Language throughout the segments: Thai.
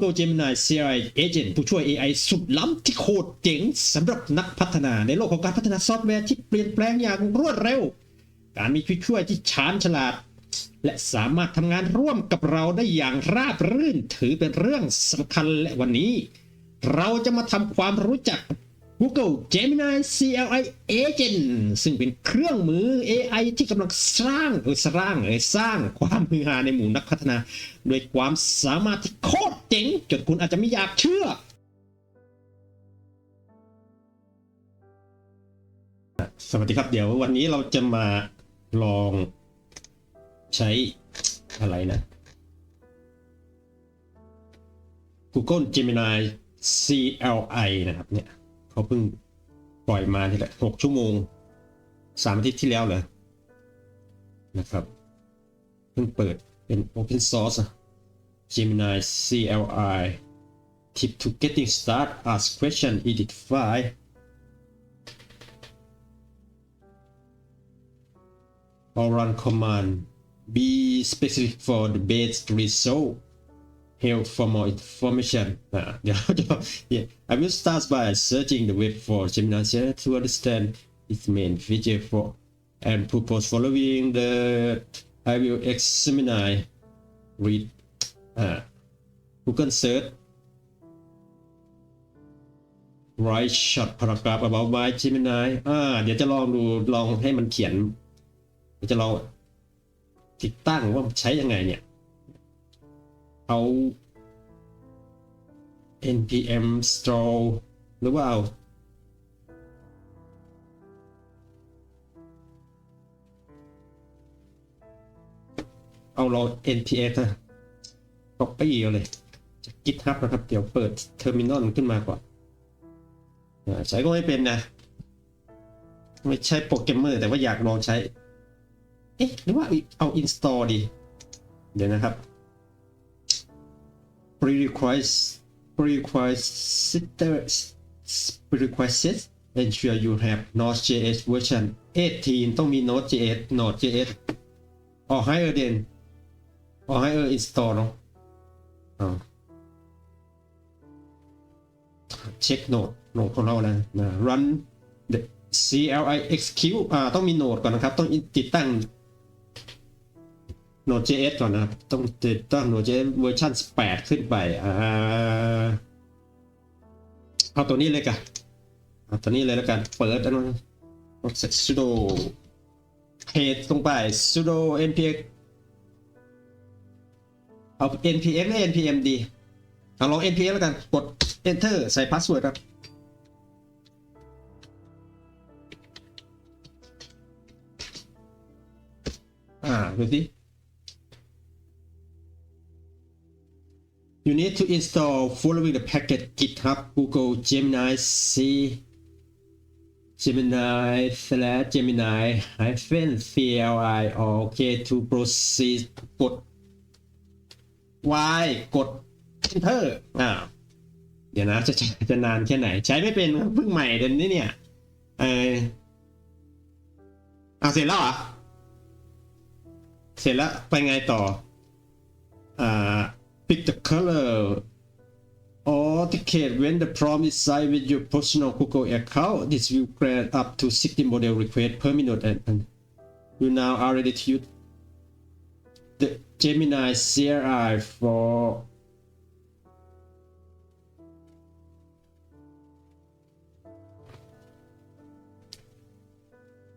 Google Gemini CI Agent ผู้ช่วย AI สุดล้ำที่โคตรเจ๋งสำหรับนักพัฒนาในโลกของการพัฒนาซอฟต์แวร์ที่เปลี่ยนแปลงอย่างรวดเร็ว การมีผู้ช่วยที่ชาญฉลาด และสามารถทำงานร่วมกับเราได้อย่างราบรื่นถือเป็นเรื่องสำคัญและวันนี้ เราจะมาทำความรู้จัก Google Gemini CLI Agent ซึ่งเป็นเครื่องมือ AI ที่กำลังสร้างเออสร้างเออสร้างความฮือฮาในหมู่นักพัฒนาด้วยความสามารถที่โคตรเจ๋งจนคุณอาจจะไม่อยากเชื่อ สวัสดีครับเดี๋ยววันนี้เราจะมาลองใช้อะไรนะ Google Gemini CLI นะครับเนี่ย เขาเพิ่งปล่อยมาที่แหละหกชั่วโมงสามอาทิตย์ที่แล้วเหรอนะครับ เพิ่งเปิดเป็น Open Source อะ Gemini CLI Tip to getting start ask question edit file or run command be specific for the base result help for more information อะเดี๋ยวจะ I will start by searching the web for Gemini CLI to understand its main feature for and purpose following the I will examine read อ่า Google search write short paragraph about my Gemini อ่าเดี๋ยวจะลองดูลองให้มันเขียน จะลองติดตั้งว่าใช้ยังไงเนี่ย เอา npm store หรือว่าเอาเอาเรา npx นะ copy เอาเลยจาก github นะครับ เดี๋ยวเปิด terminal ขึ้นมาก่อนอ่าใช้ก็ไม่เป็นนะ ไม่ใช่โปรแกรมเมอร์ แต่ว่าอยากลองใช้ เอ๊ะ หรือว่าเอา install ดี เดี๋ยวนะครับ prerequisites prerequisites prerequisites ensure you have Node.js version 18 ต้องมี Node.js Node.js ออกให้เออเดนออกให้เออ install เนาะอ่าเช็คโนดโนดของเรานะนะ run the CLI execute อ่าต้องมีโนดก่อนนะครับ ต้องติดตั้ง Node.js ก่อนนะครับ ต้องติดตั้ง Node.js เวอร์ชัน8ขึ้นไปอ่าเอาตัวนี้เลยกันเอาตัวนี้เลยแล้วกัน เปิดอันนั้น sudo page ตรงไป sudo npx เอา npx หรือ npm ดีเอาลอง npx แล้วกัน กด enter ใส่พาสเวิร์ดครับอ่าดูสิ You need to install following the package GitHub Google Gemini C Gemini slash Gemini hyphen CLI OK to proceed กด Y กด Enter อ่าเดี๋ยวนะจะจะจะนานแค่ไหน ใช้ไม่เป็นเพิ่งใหม่เดือนนี้เนี่ย เอออะเสร็จแล้วเหรอเสร็จแล้วไปไงต่อ อ่า pick the color authenticate when the prompt is signed with your personal Google account. This will grant up to 60 model requests per minute and, you now are ready to use the Gemini CRI for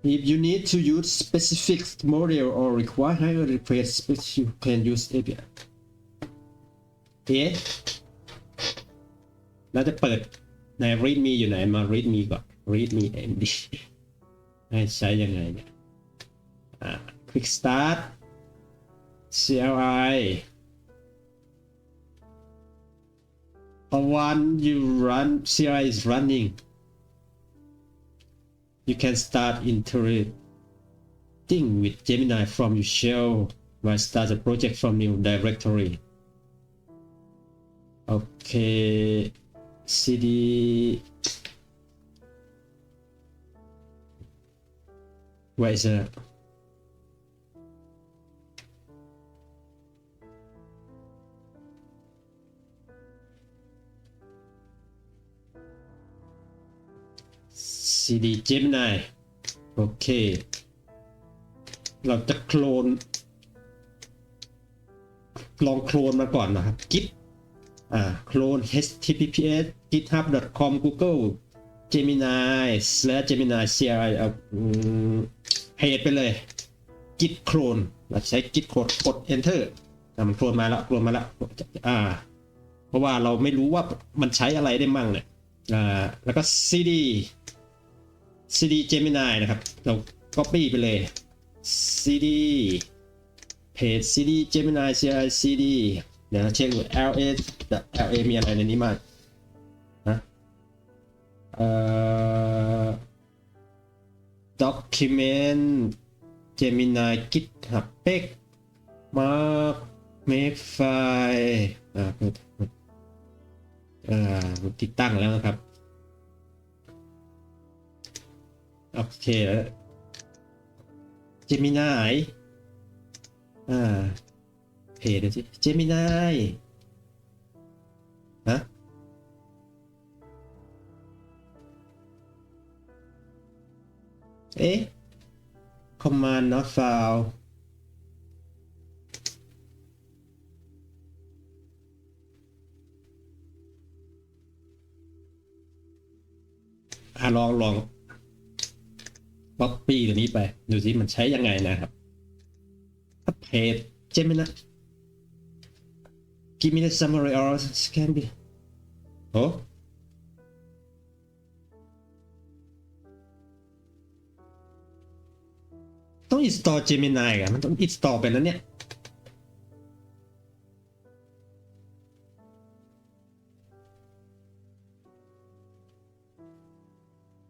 If you need to use specific model or require higher request you can use API. เอ๊ะเราจะเปิดใน readme อยู่ไหนมา readme ก่อน readme md ให้ใช้ยังไงเนี่ยอ่า quick start CLI one you run CLI is running you can start interacting with Gemini from your shell by start a project from new directory โอเค cd ไว้เจอ cd gemini โอเค เราจะโคลน ลองโคลนมาก่อนนะครับ git อ่าโคลน https github.com google gemini slash gemini cri เอเพจไปเลย git clone เราใช้ git clone กด enter อะมันโคลนมาแล้วโคลนมาแล้วอ่า เพราะว่าเราไม่รู้ว่ามันใช้อะไรได้มั่งเนี่ยอ่าแล้วก็ cd cd gemini นะครับ เรา copy ไปเลย cd เพจ cd gemini cri cd เดี๋ยวเช็คดู la la มีอะไรในนี้มางนะเอ่อ document gemini github page mark make file อ่าเปิดเปิดอ่าติดตั้งแล้วนะครับ โอเคแล้ว Gemini อ่า เพจดูสิ Gemini ฮะเอ๊ะ command not found อะลองลองป๊อปปี้ตัวนี้ไป ดูสิมันใช้ยังไงนะครับถ้าเพจเจมินะ Give me the summary or can be โอ้ต้อง install Gemini กันมันต้อง install ไปแล้วเนี่ย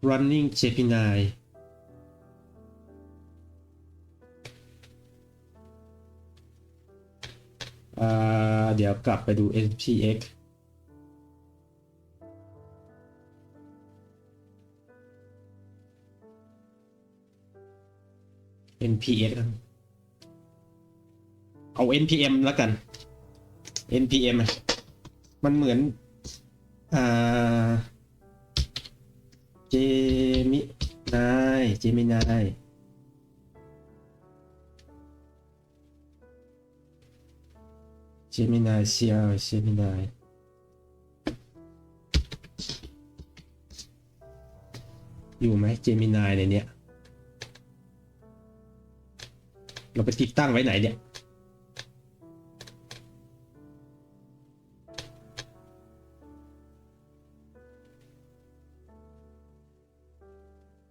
running Gemini เดี๋ยวกลับไปดู npx npx เอา npm แล้วกัน npm มันเหมือน อ่า Gemini Gemini Gemini CR Gemini อยู่ไหม Gemini ในเนี้ยเราไปติดตั้งไว้ไหนเนี่ย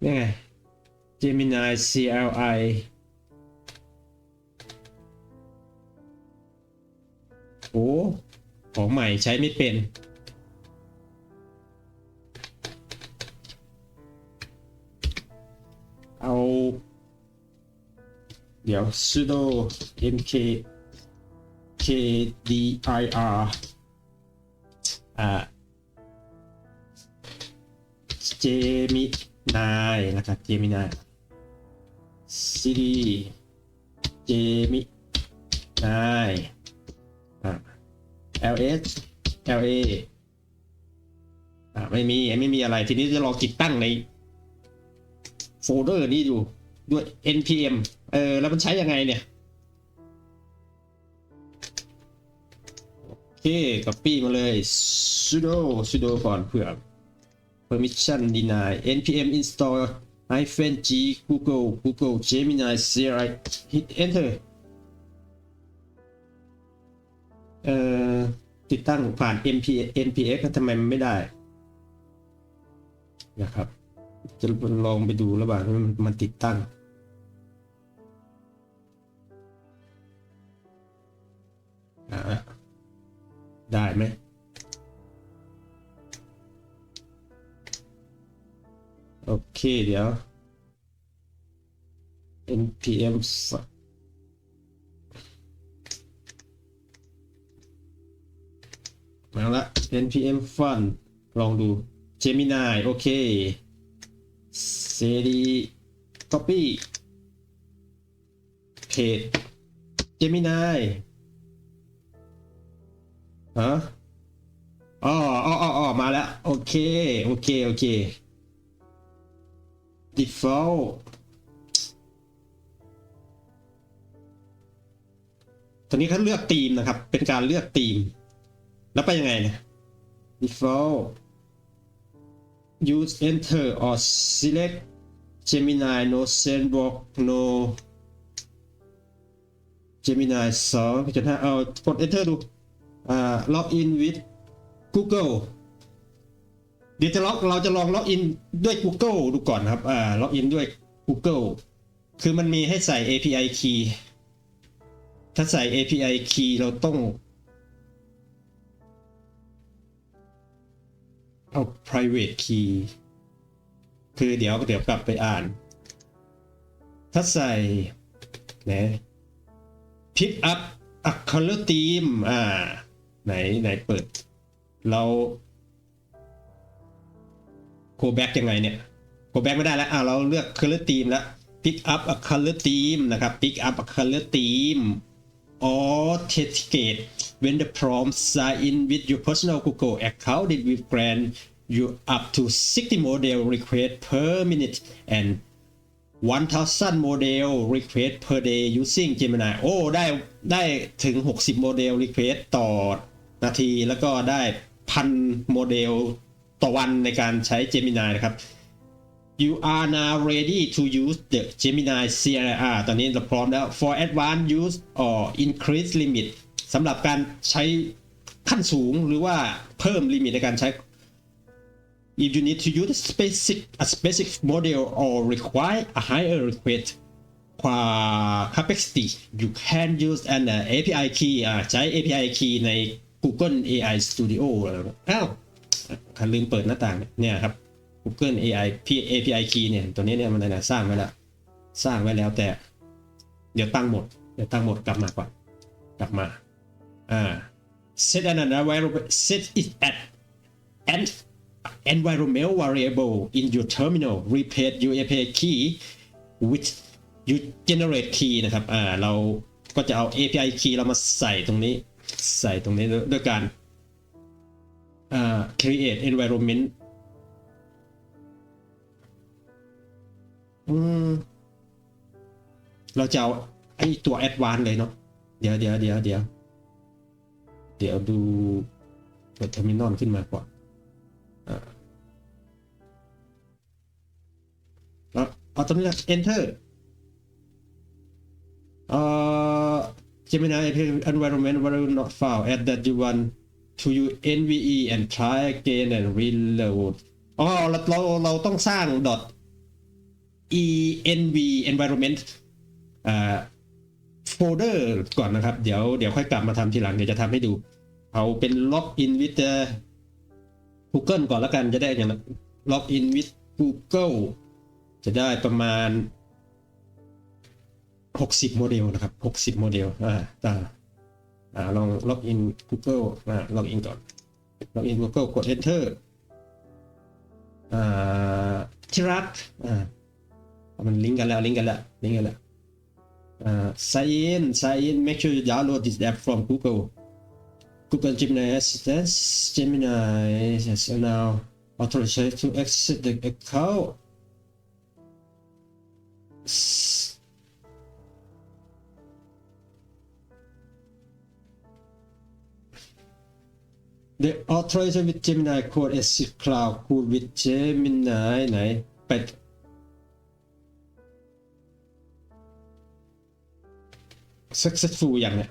นี่ไง Gemini CLI ของใหม่ใช้ไม่เป็น เอา เดี๋ยว sudo mk kdir อ่า Gemini นะครับ Gemini Siri Gemini อ่า ls la อ่าไม่มีไม่มีอะไร ทีนี้จะลองติดตั้งในโฟลเดอร์นี้ดูด้วย npm เออ แล้วมันใช้ยังไงเนี่ย โอเค copy มาเลย sudo sudo ก่อนเผื่อ permission deny npm install hyphen g google google gemini CLI hit enter เอ่อติดตั้งผ่าน MP npx ทำไมมันไม่ได้นะครับ จะลองไปดูระหว่างมันติดตั้งได้ไหมโอเคเดี๋ยว npm มาละ npm fun ลองดู gemini โอเค cd copy เพจ gemini ฮะอ๋ออ๋ออ๋ออ๋อมาแล้ว โอเค โอเค โอเค default ตอนนี้เขาเลือกธีมนะครับ เป็นการเลือกธีม แล้วไปยังไงเนี่ย default use enter or select Gemini no sandbox no Gemini 2จุดห้าเอากด enter ดูอ่า log in with Google เดี๋ยวจะล็อกเราจะลองล็อกอินด้วย Google ดูก่อนครับอ่าล็อกอินด้วย Google คือมันมีให้ใส่ API key ถ้าใส่ API key เราต้อง เอา private key คือเดี๋ยวเดี๋ยวกลับไปอ่าน ถ้าใส่ไหน pick up a color theme อ่า ไหน ไหนเปิด เรา go back ยังไงเนี่ย go back ไม่ได้แล้ว อ่าเราเลือก color theme แล้ว pick up a color theme นะครับ pick up a color theme authenticate when the prompt sign in with your personal Google account it will grant you up to 60 model requests per minute and 1,000 model request per day using Gemini โอ้ได้ได้ถึง 60 โมเดล request ต่อนาทีแล้วก็ได้พันโมเดลต่อวันในการใช้ Gemini นะครับ You are now ready to use the Gemini CLR ตอนนี้เราพร้อมแล้ว for advanced use or increase limit สำหรับการใช้ขั้นสูงหรือว่าเพิ่มลิมิตในการใช้ If you need to use a specific a specific model or require a higher request capacity you can use an API key ใช้ API key ใน Google AI Studio อ้าวคันลืมเปิดหน้าต่างเนี่ยครับ Google AI API key เนี่ยตัวนี้เนี่ยมันนะสร้างไว้แล้วสร้างไว้แล้วแต่ เดี๋ยวตั้งหมดเดี๋ยวตั้งหมดกลับมาก่อนกลับมาอ่า set an variable set it at and environment variable in your terminal replace your API key with you generate key นะครับอ่าเราก็จะเอา API key เรามาใส่ตรงนี้ ใส่ตรงนี้ด้วยการอ่า create environment อืม เราจะเอาไอ้ตัว advanced เลยเนาะ เดี๋ยวเดี๋ยวเดี๋ยวเดี๋ยว เดี๋ยวดูเปิดเทอร์มินอลขึ้นมาก่อนอ่าแล้วเอาตรงนี้นะ enter เอ่อ Gemini environment variable not found add that you want to use NVE and try again and reload อ๋อเราเราเราต้องสร้าง dot env environment อ่าโฟลเดอร์ก่อนนะครับ เดี๋ยวเดี๋ยวค่อยกลับมาทำทีหลัง เดี๋ยวจะทำให้ดู เอาเป็นล็อกอินวิด Google ก่อนแล้วกันจะได้อย่างนั้นล็อกอินวิด Google จะได้ประมาณ 60 โมเดลนะครับ 60 โมเดลอ่าตาอ่าลองล็อกอิน Google อ่าล็อกอินก่อนล็อกอิน Google กด Enter อ่าที่รักอ่า มันลิงก์กันแล้วลิงก์กันแล้วลิงก์กันแล้ว uh, sign in, sign in. Make sure you download this app from Google. Google Gemini Assistant, Gemini has now authorized to access the account. S- The authorization with Gemini code S Cloud code with Gemini ไหนไป successful อย่างเนี้ย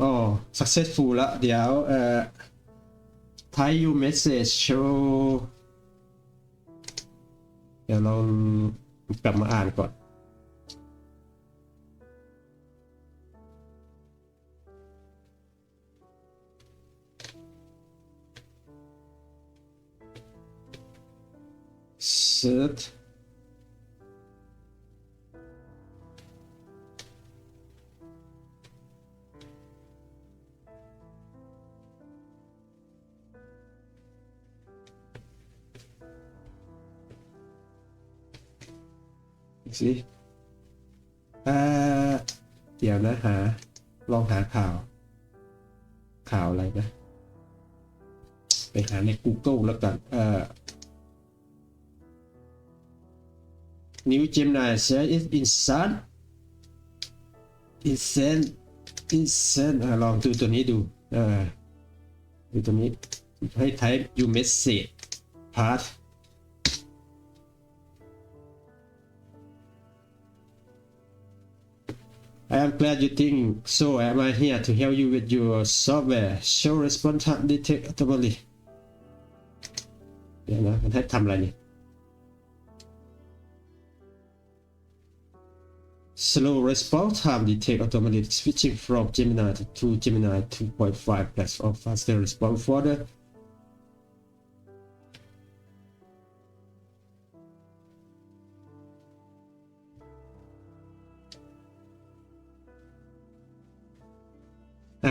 อ๋อ successful ล้วเดี๋ยวเอ่อ type you message show เดี๋ยวเรากลับมาอ่านก่อน set สิเอ่อเดี๋ยวนะหา ลองหาข่าว ข่าวอะไรนะ ไปหาใน Google แล้วกันเอ่อ New Gemini says it's insane insane insane ลองดูตัวนี้ดูเออดูตัวนี้ให้ type you message part I am glad you think so. Am I here to help you with your software? Show response time detect automatically. เดี๋ยวนะมันให้ทำอะไรเนี่ย Slow response time detect automatically switching from Gemini to Gemini 2.5 platform faster response for the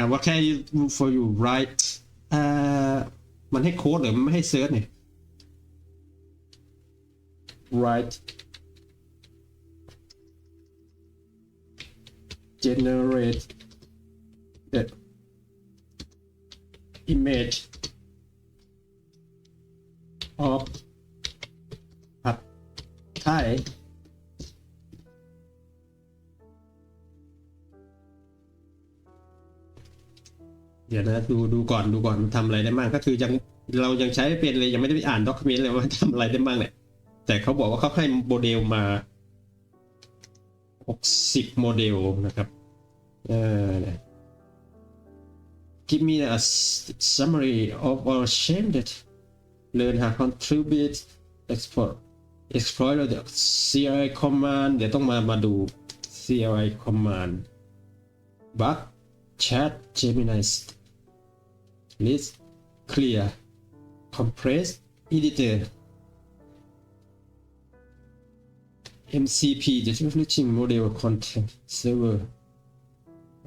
า what can I do for you right อ่ามันให้โค้ดหรือมันไม่ให้เซิร์ชเนี่ย right generate the image of ผัดไทย เดี๋ยวนะดูดูก่อนดูก่อนมันทำอะไรได้บ้างก็คือยังเรายังใช้ไม่เป็นเลยยังไม่ได้ไปอ่านด็อกเมนต์เลยว่าทำอะไรได้บ้างเนี่ยแต่เขาบอกว่าเขาให้โมเดลมา60โมเดลนะครับเออนี่ย Give me a summary of all change that learn how contribute export exploit the CLI command เดี๋ยวต้องมามาดู CLI command but chat Gemini list clear. Compress editor. MCP the reflecting model content server.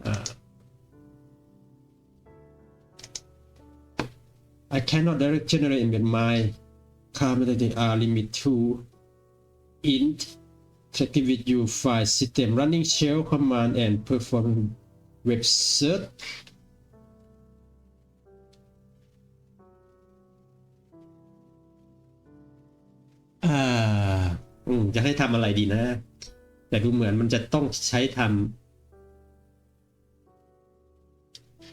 อ่า I cannot direct generate with my community are limit to int you file system running shell command and perform web search อืมจะให้ทำอะไรดีนะ แต่ดูเหมือนมันจะต้องใช้ทำ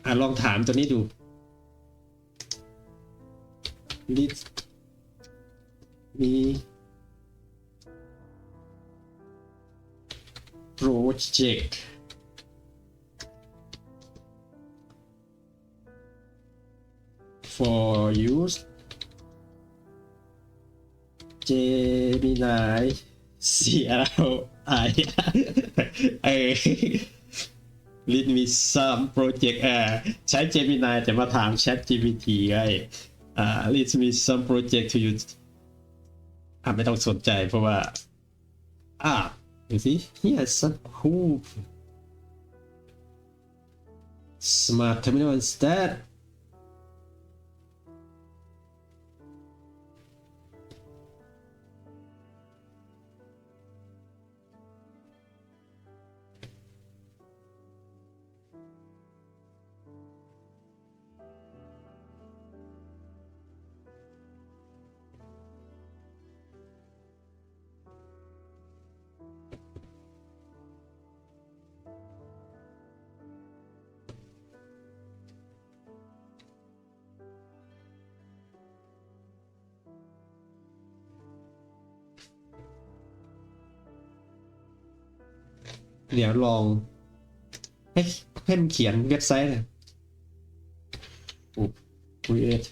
อ่าลองถามตัวนี้ดู list มี project for use จมินาย C L I เออลินมิซัมโปรเจกต์อ่ใช้ Gemini แต่มาถามแชท GPT ไงอ่าลินมิซัมโปรเจกต์ to you อ่าไม่ต้องสนใจเพราะว่า อ่าดูสิ here's some hoop smart terminal instead เดี๋ยวลอง ให้ให้มันเขียนเว็บไซต์เลยปุ๊บ create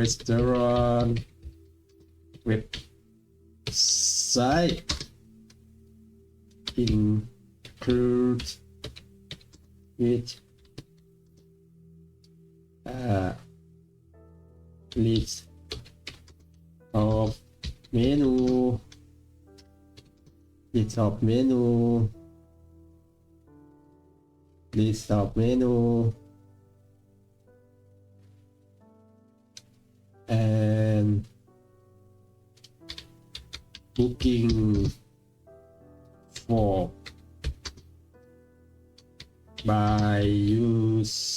restaurant website include with uh, list of menu list of menu. List of menu. And booking for by use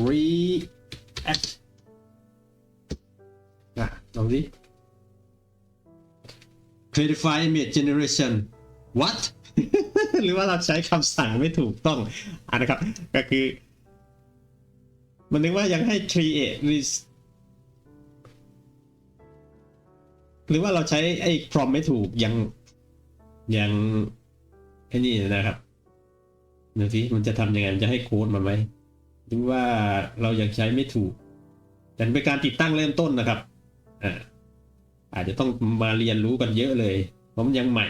react อะลองดิ clarify image generation what หรือว่าเราใช้คำสั่งไม่ถูกต้องอะนะครับ ก็คือ มันนึกว่ายังให้ create หรือว่าเราใช้ไอ้ prompt ไม่ถูกยังยังไอ้นี่นะครับดูสิมันจะทำยังไงมันจะให้โค้ดมาไหมหรือว่าเรายังใช้ไม่ถูกแต่เป็นการติดตั้งเริ่มต้นนะครับ อ่าอาจจะต้องมาเรียนรู้กันเยอะเลย เพราะมันยังใหม่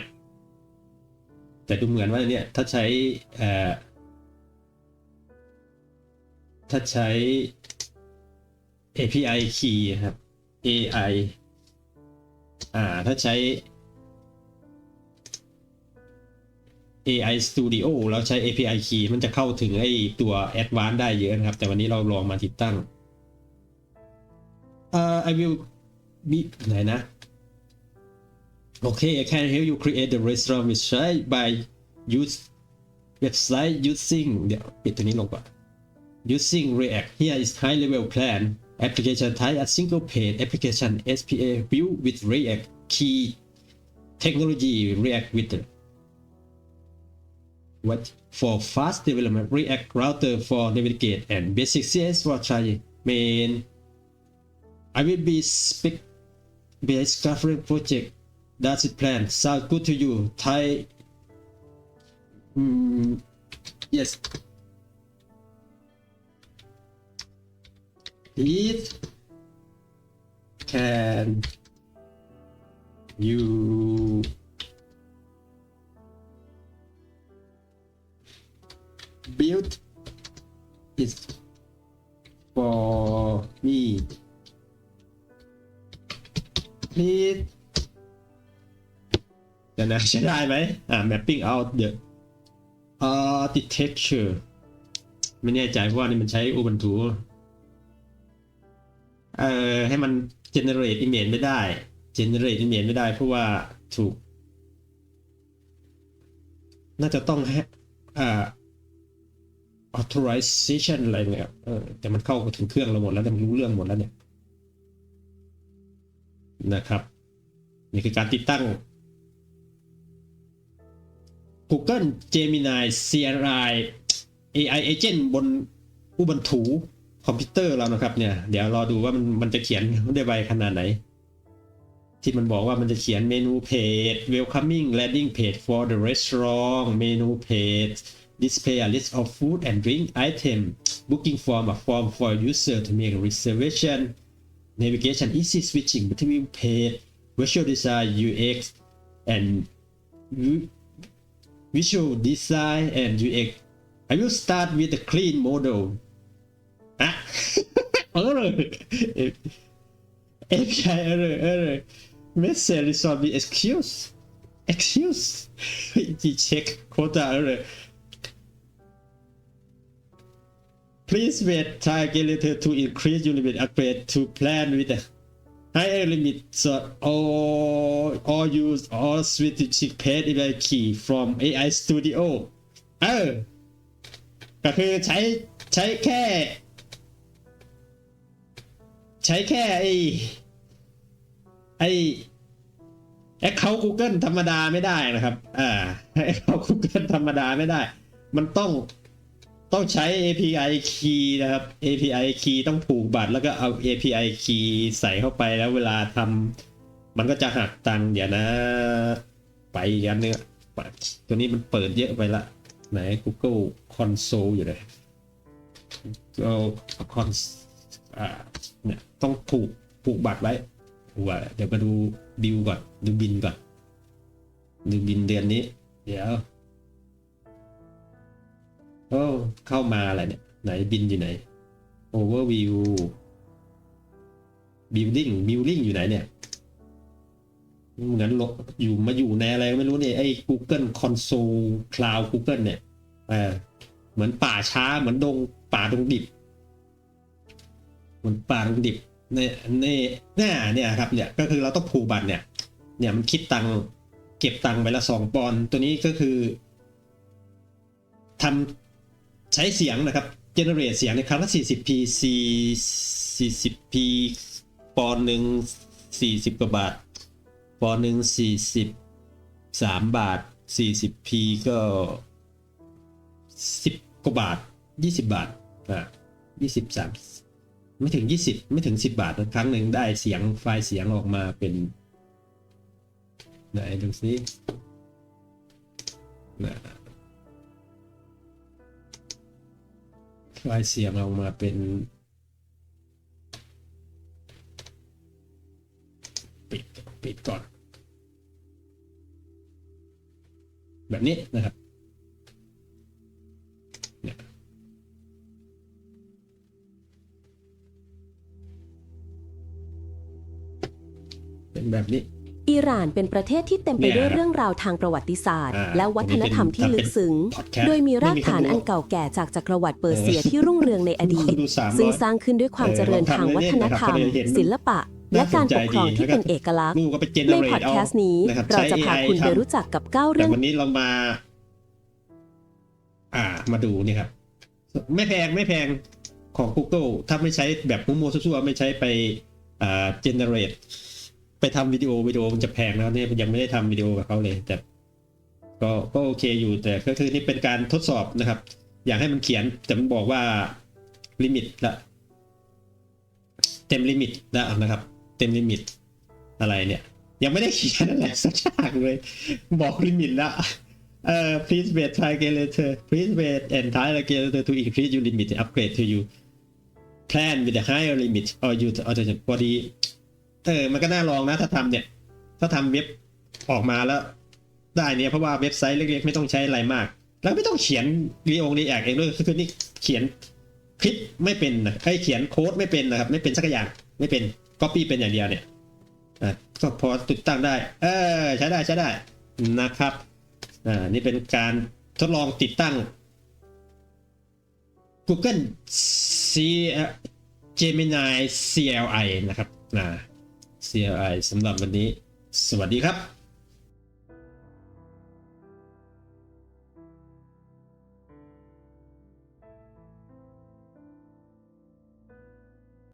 แต่ดูเหมือนว่าเนี่ยถ้าใช้เอถ้าใช้ API key ครับ AI อ่าถ้าใช้ AI Studio แล้วใช้ API key มันจะเข้าถึงไอ้ตัว Advanced ได้เยอะนะครับ แต่วันนี้เราลองมาติดตั้งอ่อ I will be ไหนนะ Okay I can help you create the restaurant website by use website using เดี๋ยวปิดตัวนี้ลงก่อน using React here is high level plan application type a single page application SPA built with React key technology React with the what for fast development React router for navigate and basic CS for try main I will be speak base discovery project. That's it plan. Sound good to you. Thai mm, yes. Please can you build it for me please เดี๋ยวนะใช้ได้ไหมอ่า mapping out the architecture ไม่แน่ใจเพราะว่านี่มันใช้ Ubuntu เอ่อให้มัน generate image ไม่ได้ generate image ไม่ได้เพราะว่าถูก น่าจะต้องให้อ่า authorization อะไรเนี่ยเออแต่มันเข้าถึงเครื่องเราหมดแล้วแต่มันรู้เรื่องหมดแล้วเนี่ย นะครับ นี่คือการติดตั้ง Google Gemini CRI AI Agent บน Ubuntu คอมพิวเตอร์เรานะครับเนี่ย เดี๋ยวรอดูว่ามันมันจะเขียนได้ไวขนาดไหน ที่มันบอกว่ามันจะเขียนเมนูเพจ welcoming landing page for the restaurant เมนูเพจ display a list of food and drink item booking form a form for user to make a reservation navigation, easy switching between page, visual design, UX, and visual design and UX. I will start with the clean model. Ah. error. API error, error. Message resolve excuse. Excuse. check quota error. Please wait target later to increase your limit upgrade to plan with a higher limit so or or use or switching page API key from AI Studio เออ ก็คือใช้ใช้แค่ ใช้แค่ไอ้ไอ้แอคเคาท์ Google ธรรมดาไม่ได้นะครับ อ่าแอคเคาท์ Google ธรรมดาไม่ได้ มันต้อง ต้องใช้ API key นะครับ API key ต้องผูกบัตรแล้วก็เอา API key ใส่เข้าไปแล้วเวลาทำมันก็จะหักตังค์เดี๋ยวนะ ไปอีกอันนึงอตัวนี้มันเปิดเยอะไปละ ไหน Google Console อยู่เลย Google Cons อ่าเนี่ยต้องผูกผูกบัตรไว้เดี๋ยวมาดูบิลก่อน ดูบินก่อน ดูบินเดือนนี้ เดี๋ยว โอ้เข้ามาอะไรเนี่ย ไหนบินอยู่ไหน Overview Building Building อยู่ไหนเนี่ยเหมือนลกอยู่มาอยู่ในอะไรไม่รู้เนี่ยไอ้ Google Console Cloud Google เนี่ยเออเหมือนป่าช้าเหมือนดงป่าดงดิบ เหมือนป่าดงดิบเนี่ยเนี่ยเนี่ยเนี่ยครับเนี่ยก็คือเราต้องผูกบัตรเนี่ย เนี่ยมันคิดตังค์เก็บตังค์ไปละสองปอนด์ตัวนี้ก็คือทำ ใช้เสียงนะครับ generate เสียงในครั้งละ 40p 4 40p ปอนหนึ่ง40 กว่าบาท ปอนหนึ่ง43บาท 40p ก็ 10 กว่าบาท 20 บาทอะ23 ไม่ถึง 20 ไม่ถึง 10 บาทครั้งหนึ่งได้เสียงไฟล์เสียงออกมาเป็นไหนดูซินะ ไฟล์เสียงออกมาเป็น ปิดปิดก่อน แบบนี้นะครับเนี่ยเป็นแบบนี้ อิหร่านเป็นประเทศที่เต็มไปด้วยเรื่องราวทางประวัติศาสตร์อ่าและวัฒนธรรมที่ลึกซึ้งทำเป็น podcast โดยมีรากฐานไม่มีคนดูอันเก่าแก่จากจักรวรรดิเปอร์เซียที่รุ่งเรืองในอดีคตนดูสามร้อยซึ่งสร้างขึ้นด้วยความเจริญทางวัฒนธรรมเออลองทำเล่นๆนะครับศิลปะ และการปกครองที่เป็นน่าสนใจดีเอกลักษณ์ลูกก็ไปเจเนในเรพอตดเอาแคสต์นี้นะครับเราใช้จะพา AI คุณไปทำรู้จักกับ9แต่เรื่องวันนี้เรามา อ่า มาดูนี่ครับ ไม่แพงไม่แพงของ Google ถ้าไม่ใช้แบบมุโมซั่วๆไม่ใช้ไปอ่า generate ไปทำวิดีโอวิดีโอมันจะแพงแล้วเนี่ยยังไม่ได้ทำวิดีโอกับเขาเลย แต่ก็ก็โอเคอยู่แต่ก็คือนี่เป็นการทดสอบนะครับ อยากให้มันเขียนแต่มันบอกว่าลิมิตละเต็มลิมิตแล้วนะครับ เต็มลิมิตอะไรเนี่ย ยังไม่ได้เขียนอะไรสักอย่างเลย บอกลิมิตล้วเอ่อ please wait try again later please wait and try again later to increase your limit upgrade to you plan with a higher limit or you or the body เออมันก็น่าลองนะถ้าทำเนี่ย ถ้าทำเว็บออกมาแล้ว ได้เนี่ยเพราะว่าเว็บไซต์เล็กๆ ไม่ต้องใช้อะไรมาก แล้วไม่ต้องเขียนรีองรีแอคเองด้วยคือนี่เขียนคลิปไม่เป็นนะใครเขียนโค้ดไม่เป็นนะครับ ไม่เป็นสักอย่างไม่เป็น copy เป็นอย่างเดียวเนี่ยอะก็พอติดตั้งได้ เออใช้ได้ใช้ได้นะครับอ่านี่เป็นการทดลองติดตั้ง Google C Gemini CLI นะครับนะ CLI สำหรับวันนี้ สวัสดีครับ